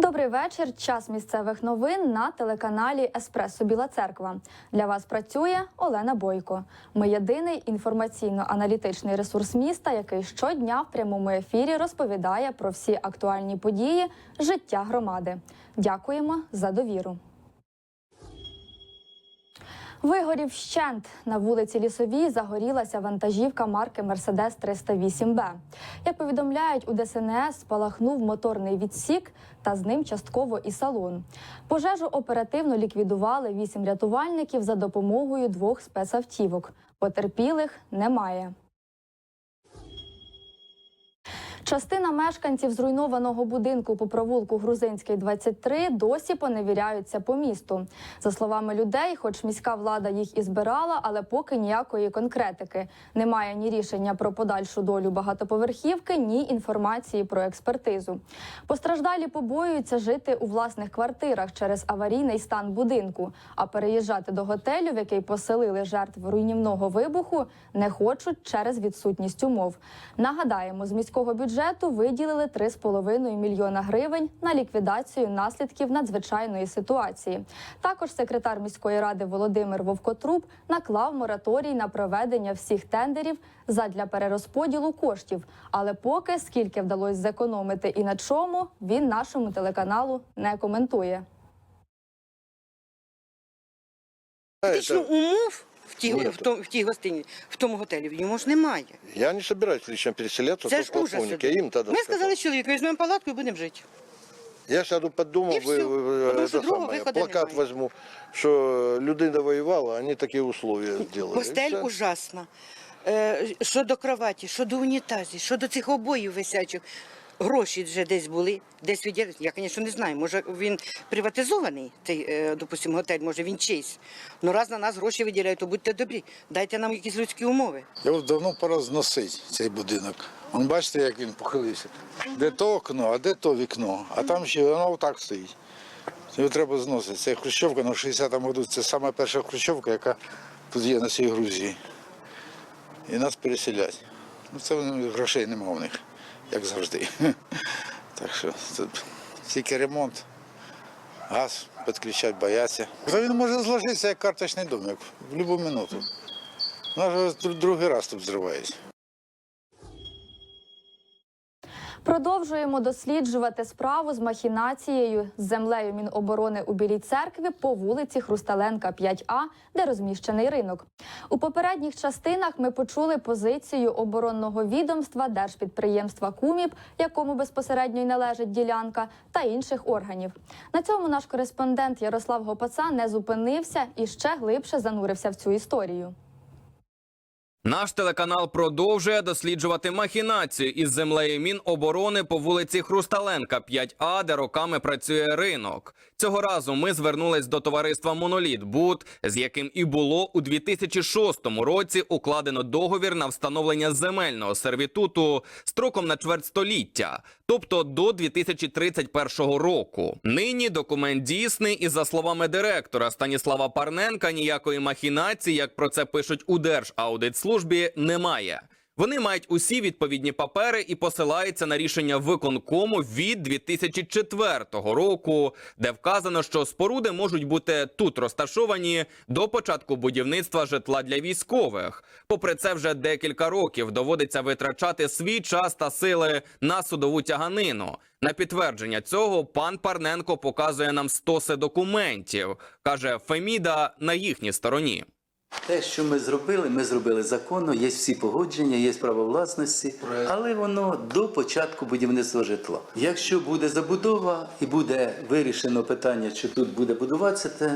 Добрий вечір. Час місцевих новин на телеканалі Еспресо Біла Церква. Для вас працює Олена Бойко. Ми єдиний інформаційно-аналітичний ресурс міста, який щодня в прямому ефірі розповідає про всі актуальні події життя громади. Дякуємо за довіру. Вигорів щент на вулиці Лісовій загорілася вантажівка марки Мерседес 308 б Як повідомляють у ДСНС, спалахнув моторний відсік та з ним частково і салон. Пожежу оперативно ліквідували вісім рятувальників за допомогою двох спецавтівок. Потерпілих немає. Частина мешканців зруйнованого будинку по провулку Грузинський 23 досі поневіряються по місту. За словами людей, хоч міська влада їх і збирала, але поки ніякої конкретики. Немає ні рішення про подальшу долю багатоповерхівки, ні інформації про експертизу. Постраждалі побоюються жити у власних квартирах через аварійний стан будинку, а переїжджати до готелю, в який поселили жертв руйнівного вибуху, не хочуть через відсутність умов. Нагадаємо, з міського бюджету виділили 3,5 мільйона гривень на ліквідацію наслідків надзвичайної ситуації. Також секретар міської ради Володимир Вовкотруб наклав мораторій на проведення всіх тендерів задля перерозподілу коштів. Але поки скільки вдалося зекономити і на чому, він нашому телеканалу не коментує. Фактично умов в тій, Нету. в, тому, в тій гостині, в тому готелі в ньому ж немає. Я не собираюсь лично переселяться, Це то ж ужас. полковник, я им тогда Ми сказал. сказали чоловіку, візьмемо палатку і будемо жити. Я сяду под домом, И вы, всё. вы- Потому это что другого самое, выхода плакат немає. возьму, что людина воевала, они такие условия сделали. Постель И всё. ужасна. Е, що до кроваті, що до унітазів, що до цих обоїв висячих. Гроші вже десь були, десь відділи. Я, звісно, не знаю. Може він приватизований, цей, е, допустимо, готель, може він чийсь. Ну раз на нас гроші виділяють, то будьте добрі, дайте нам якісь людські умови. Його давно пора зносити, цей будинок. Вон бачите, як він похилився. Де то окно, а де то вікно. А там ще воно отак стоїть. Його треба зносити. Це Хрущовка на 60-му году. Це сама перша Хрущовка, яка тут є на цій Грузії. І нас переселять. Ну, це грошей нема у них, як завжди. Так що тут тільки ремонт, газ підключати, бояться. Він може зложитися як карточний домик в будь-яку минуту. Вона вже другий раз тут взривається. Продовжуємо досліджувати справу з махінацією з землею Міноборони у Білій церкві по вулиці Хрусталенка 5А, де розміщений ринок. У попередніх частинах ми почули позицію оборонного відомства держпідприємства Куміб, якому безпосередньо й належить ділянка, та інших органів. На цьому наш кореспондент Ярослав Гопаца не зупинився і ще глибше занурився в цю історію. Наш телеканал продовжує досліджувати махінацію із землею Міноборони по вулиці Хрусталенка 5А, де роками працює ринок. Цього разу ми звернулись до товариства Моноліт Бут, з яким і було у 2006 році укладено договір на встановлення земельного сервітуту строком на чверть століття, тобто до 2031 року. Нині документ дійсний, і за словами директора Станіслава Парненка, ніякої махінації, як про це пишуть у Держаудитслужбі, немає. Вони мають усі відповідні папери і посилаються на рішення виконкому від 2004 року, де вказано, що споруди можуть бути тут розташовані до початку будівництва житла для військових. Попри це, вже декілька років доводиться витрачати свій час та сили на судову тяганину. На підтвердження цього пан Парненко показує нам стоси документів. каже Феміда на їхній стороні. Те, що ми зробили, ми зробили законно, є всі погодження, є право власності, але воно до початку будівництва житла. Якщо буде забудова і буде вирішено питання, чи тут буде будуватися, то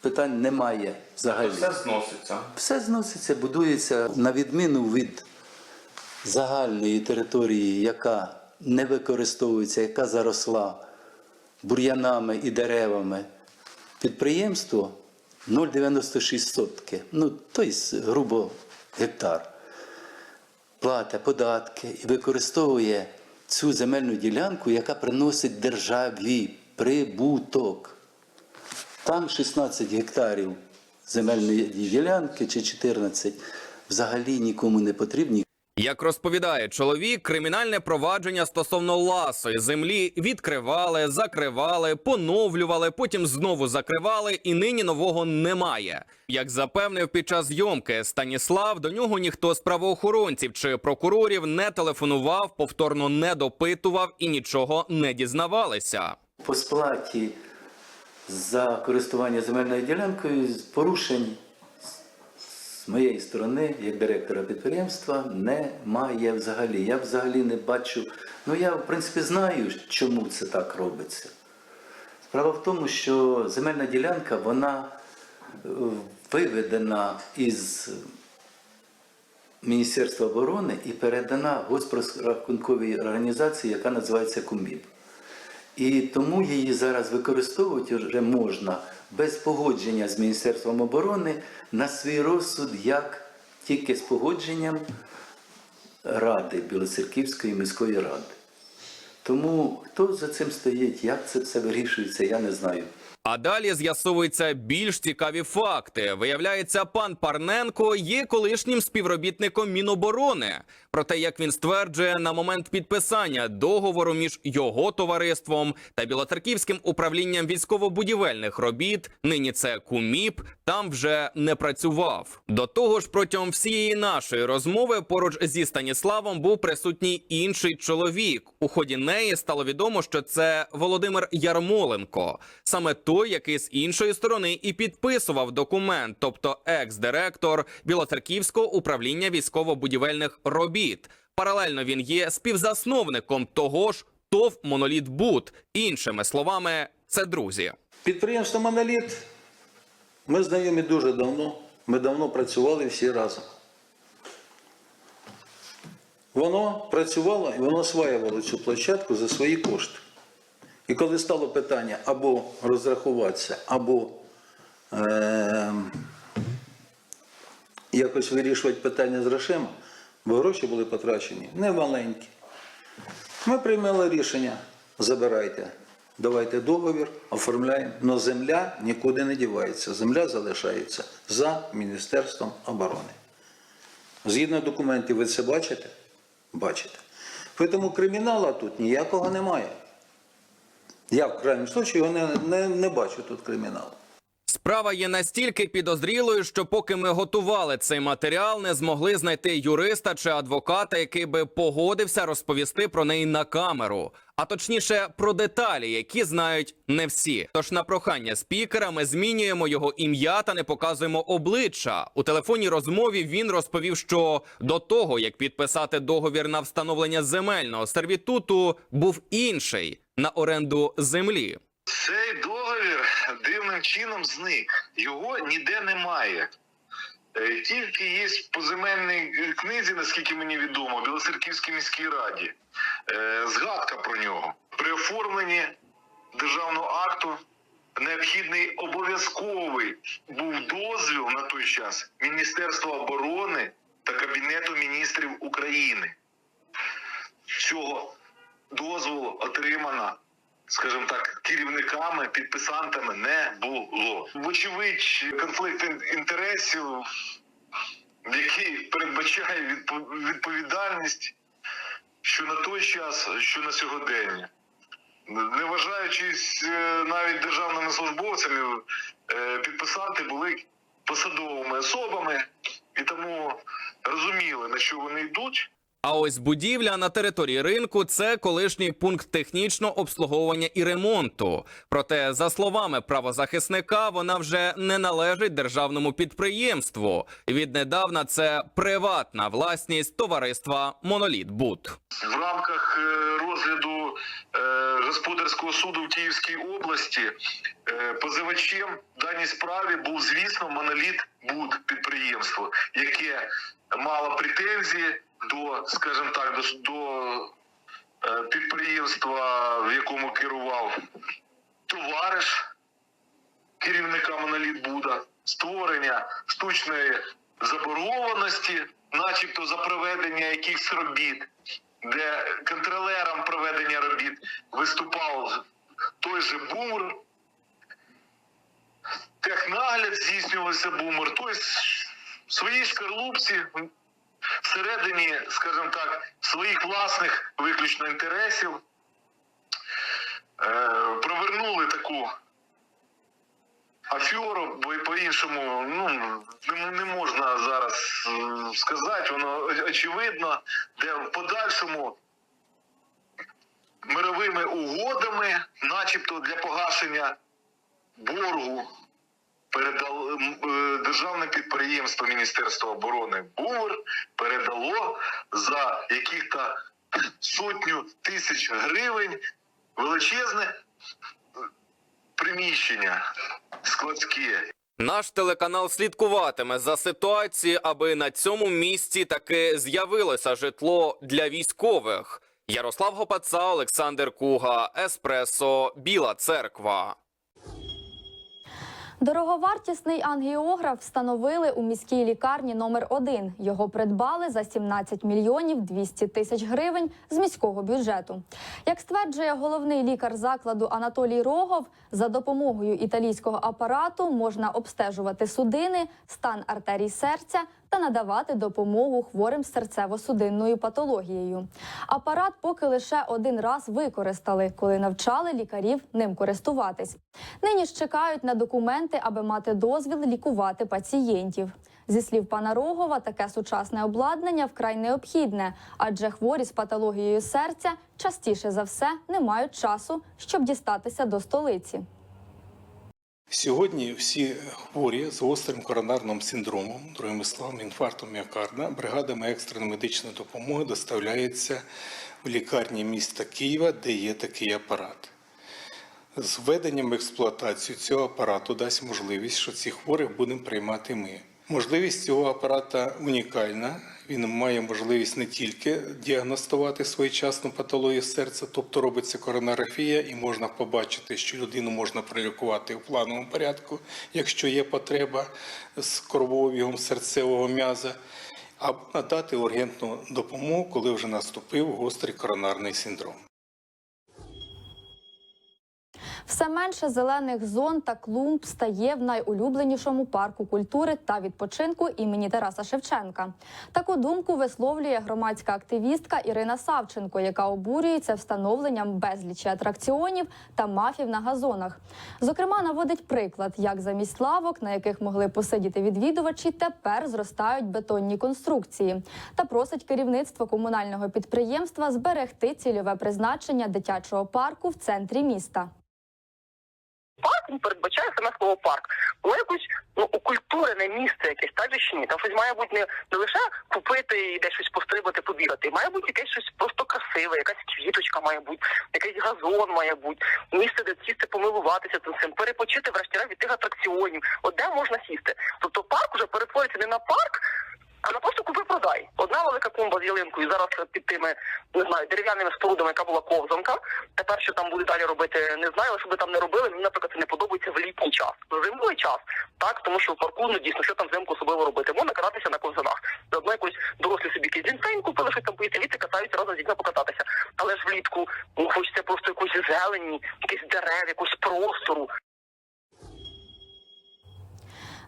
питань немає взагалі. Все зноситься. Все зноситься, будується на відміну від загальної території, яка не використовується, яка заросла бур'янами і деревами. Підприємство 0,96 сотки, ну, тобто, грубо гектар, платить податки і використовує цю земельну ділянку, яка приносить державі прибуток. Там 16 гектарів земельної ділянки чи 14 взагалі нікому не потрібні. Як розповідає чоловік, кримінальне провадження стосовно ласої землі відкривали, закривали, поновлювали, потім знову закривали, і нині нового немає. Як запевнив під час зйомки Станіслав, до нього ніхто з правоохоронців чи прокурорів не телефонував, повторно не допитував і нічого не дізнавалися. По сплаті за користування земельною ділянкою з порушень з моєї сторони, як директора підприємства, немає взагалі. Я взагалі не бачу. Ну я в принципі знаю, чому це так робиться. Справа в тому, що земельна ділянка вона е, виведена із Міністерства оборони і передана госпрозрахунковій організації, яка називається КУМІП. І тому її зараз використовувати вже можна без погодження з Міністерством оборони на свій розсуд, як тільки з погодженням Ради Білоцерківської міської ради. Тому хто за цим стоїть, як це все вирішується, я не знаю. А далі з'ясовуються більш цікаві факти. Виявляється, пан Парненко є колишнім співробітником Міноборони. Проте, як він стверджує, на момент підписання договору між його товариством та Білоцерківським управлінням військово-будівельних робіт, нині це КУМІП, там вже не працював. До того ж, протягом всієї нашої розмови поруч зі Станіславом був присутній інший чоловік. У ході неї стало відомо, що це Володимир Ярмоленко, саме той, який з іншої сторони і підписував документ, тобто екс-директор Білоцерківського управління військово-будівельних робіт. Паралельно він є співзасновником того ж ТОВ Моноліт Бут. Іншими словами, це друзі. Підприємство Моноліт. Ми знайомі дуже давно. Ми давно працювали всі разом. Воно працювало і воно осваювало цю площадку за свої кошти. І коли стало питання або розрахуватися, або е- якось вирішувати питання з грошима, бо гроші були потрачені немаленькі. Ми прийняли рішення, забирайте, давайте договір, оформляємо. Но земля нікуди не дівається. Земля залишається за Міністерством оборони. Згідно документів, ви це бачите? Бачите. Тому криміналу тут ніякого немає. Я в крайньому случаї його не, не, не бачу тут криміналу. Справа є настільки підозрілою, що поки ми готували цей матеріал, не змогли знайти юриста чи адвоката, який би погодився розповісти про неї на камеру. А точніше про деталі, які знають не всі. Тож на прохання спікера ми змінюємо його ім'я та не показуємо обличчя. У телефонній розмові він розповів, що до того як підписати договір на встановлення земельного сервітуту, був інший на оренду землі. Цей договір дивним чином зник. Його ніде немає. Е, Тільки є по земельній книзі, наскільки мені відомо, в Білоцерківській міській раді. е, Згадка про нього. При оформленні державного акту необхідний обов'язковий був дозвіл на той час Міністерства оборони та Кабінету міністрів України. Цього дозволу отримано скажімо так, керівниками, підписантами не було. Вочевидь, конфлікт інтересів, який передбачає відповідальність, що на той час, що на сьогодення. Не вважаючись е, навіть державними службовцями, е, підписанти були посадовими особами і тому розуміли, на що вони йдуть. А ось будівля на території ринку це колишній пункт технічного обслуговування і ремонту. Проте, за словами правозахисника, вона вже не належить державному підприємству. Віднедавна це приватна власність товариства Моноліт Бут. в рамках е, розгляду е, господарського суду в Київській області е, позивачем в даній справі був, звісно, моноліт Буд підприємство, яке мало претензії до, скажімо так, до, до е, підприємства, в якому керував товариш керівника моноліт Буда, створення штучної заборгованості, начебто за проведення якихось робіт, де контролером проведення робіт виступав той же бумер. Технагляд здійснювався бумер, тобто в своїй шкарлупці всередині, скажімо так, своїх власних виключно інтересів е, провернули таку аферу, бо по-іншому ну, не, не можна зараз е, сказати, воно очевидно, де в подальшому мировими угодами, начебто для погашення боргу передало е, державне підприємство Міністерства оборони БУВР передало за яких-то сотню тисяч гривень величезне е, приміщення складське. Наш телеканал слідкуватиме за ситуацією, аби на цьому місці таки з'явилося житло для військових. Ярослав Гопаца, Олександр Куга, Еспресо, Біла Церква. Дороговартісний ангіограф встановили у міській лікарні номер 1 Його придбали за 17 мільйонів 200 тисяч гривень з міського бюджету. Як стверджує головний лікар закладу Анатолій Рогов, за допомогою італійського апарату можна обстежувати судини, стан артерій серця та надавати допомогу хворим серцево-судинною патологією. Апарат поки лише один раз використали, коли навчали лікарів ним користуватись. Нині ж чекають на документи, аби мати дозвіл лікувати пацієнтів. Зі слів пана Рогова, таке сучасне обладнання вкрай необхідне, адже хворі з патологією серця частіше за все не мають часу, щоб дістатися до столиці. Сьогодні всі хворі з гострим коронарним синдромом, другими словами, інфарктом міокарда, бригадами екстреної медичної допомоги доставляються в лікарні міста Києва, де є такий апарат. З введенням в експлуатацію цього апарату дасть можливість, що цих хворих будемо приймати ми. Можливість цього апарата унікальна. Він має можливість не тільки діагностувати своєчасну патологію серця, тобто робиться коронарографія, і можна побачити, що людину можна прилікувати в плановому порядку, якщо є потреба з кровообігом серцевого м'яза, або надати ургентну допомогу, коли вже наступив гострий коронарний синдром. Все менше зелених зон та клумб стає в найулюбленішому парку культури та відпочинку імені Тараса Шевченка. Таку думку висловлює громадська активістка Ірина Савченко, яка обурюється встановленням безлічі атракціонів та мафів на газонах. Зокрема, наводить приклад, як замість лавок, на яких могли посидіти відвідувачі, тепер зростають бетонні конструкції, та просить керівництво комунального підприємства зберегти цільове призначення дитячого парку в центрі міста. Парк він передбачає саме слово парк. Воно якось ну укультурене місце якесь, так же чи ні? Там щось має бути не, не лише купити і десь щось пострибати, побігати. Має бути якесь щось просто красиве, якась квіточка має бути, якийсь газон має бути, місце, де сісти, помилуватися цим цим, перепочити врешті від тих атракціонів. От де можна сісти? Тобто парк уже перетворюється не на парк. А на просто купи-продай. Одна велика клумба з ялинкою зараз під тими не знаю дерев'яними спорудами, яка була ковзанка. Тепер що там буде далі робити, не знаю. Але що би там не робили, мені наприклад це не подобається в літній час. В зимовий час так, тому що в парку ну дійсно що там взимку особливо робити. Можна кататися на ковзанах. Заодно якось дорослі собі лінцейн купили, щось там поїсти літи, катаються разом з дітьми покататися. Але ж влітку ну, хочеться просто якоїсь зелені, якихось дерев, якогось простору.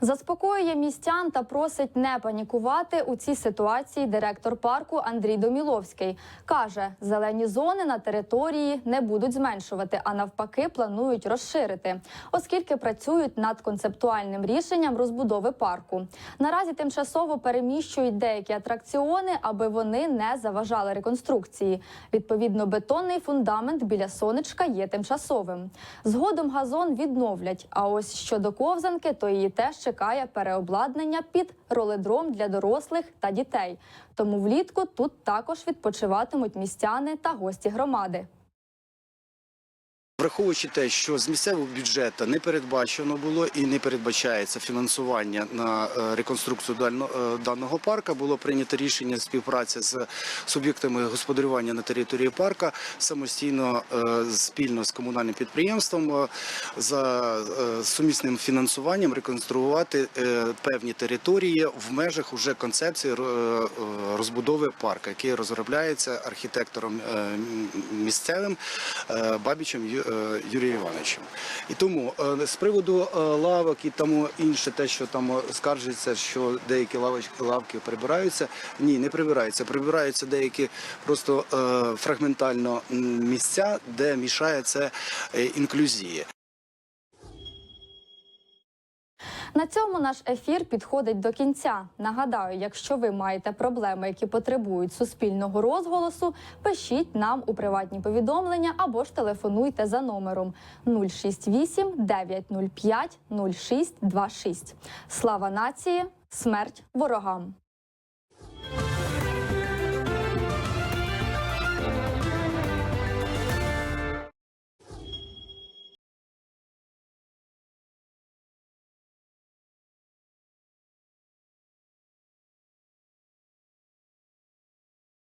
Заспокоює містян та просить не панікувати у цій ситуації директор парку Андрій Доміловський. Каже, зелені зони на території не будуть зменшувати, а навпаки, планують розширити, оскільки працюють над концептуальним рішенням розбудови парку. Наразі тимчасово переміщують деякі атракціони, аби вони не заважали реконструкції. Відповідно, бетонний фундамент біля сонечка є тимчасовим. Згодом газон відновлять. А ось щодо ковзанки, то її теж чекає переобладнання під роледром для дорослих та дітей. Тому влітку тут також відпочиватимуть містяни та гості громади. Враховуючи те, що з місцевого бюджету не передбачено було і не передбачається фінансування на е, реконструкцію е, даного парка, було прийнято рішення співпраці з суб'єктами господарювання на території парка самостійно е, спільно з комунальним підприємством за сумісним фінансуванням реконструювати певні території в межах уже концепції розбудови парка, який розробляється архітектором місцевим Бабічем Юрієм Івановичем. І тому е, з приводу е, лавок і тому інше, те, що там е, скаржиться, що деякі лавочки, лавки прибираються. Ні, не прибираються. Прибираються деякі просто е, фрагментально місця, де мішає це е, На цьому наш ефір підходить до кінця. Нагадаю, якщо ви маєте проблеми, які потребують суспільного розголосу, пишіть нам у приватні повідомлення або ж телефонуйте за номером 068 905 0626. Слава нації, смерть ворогам!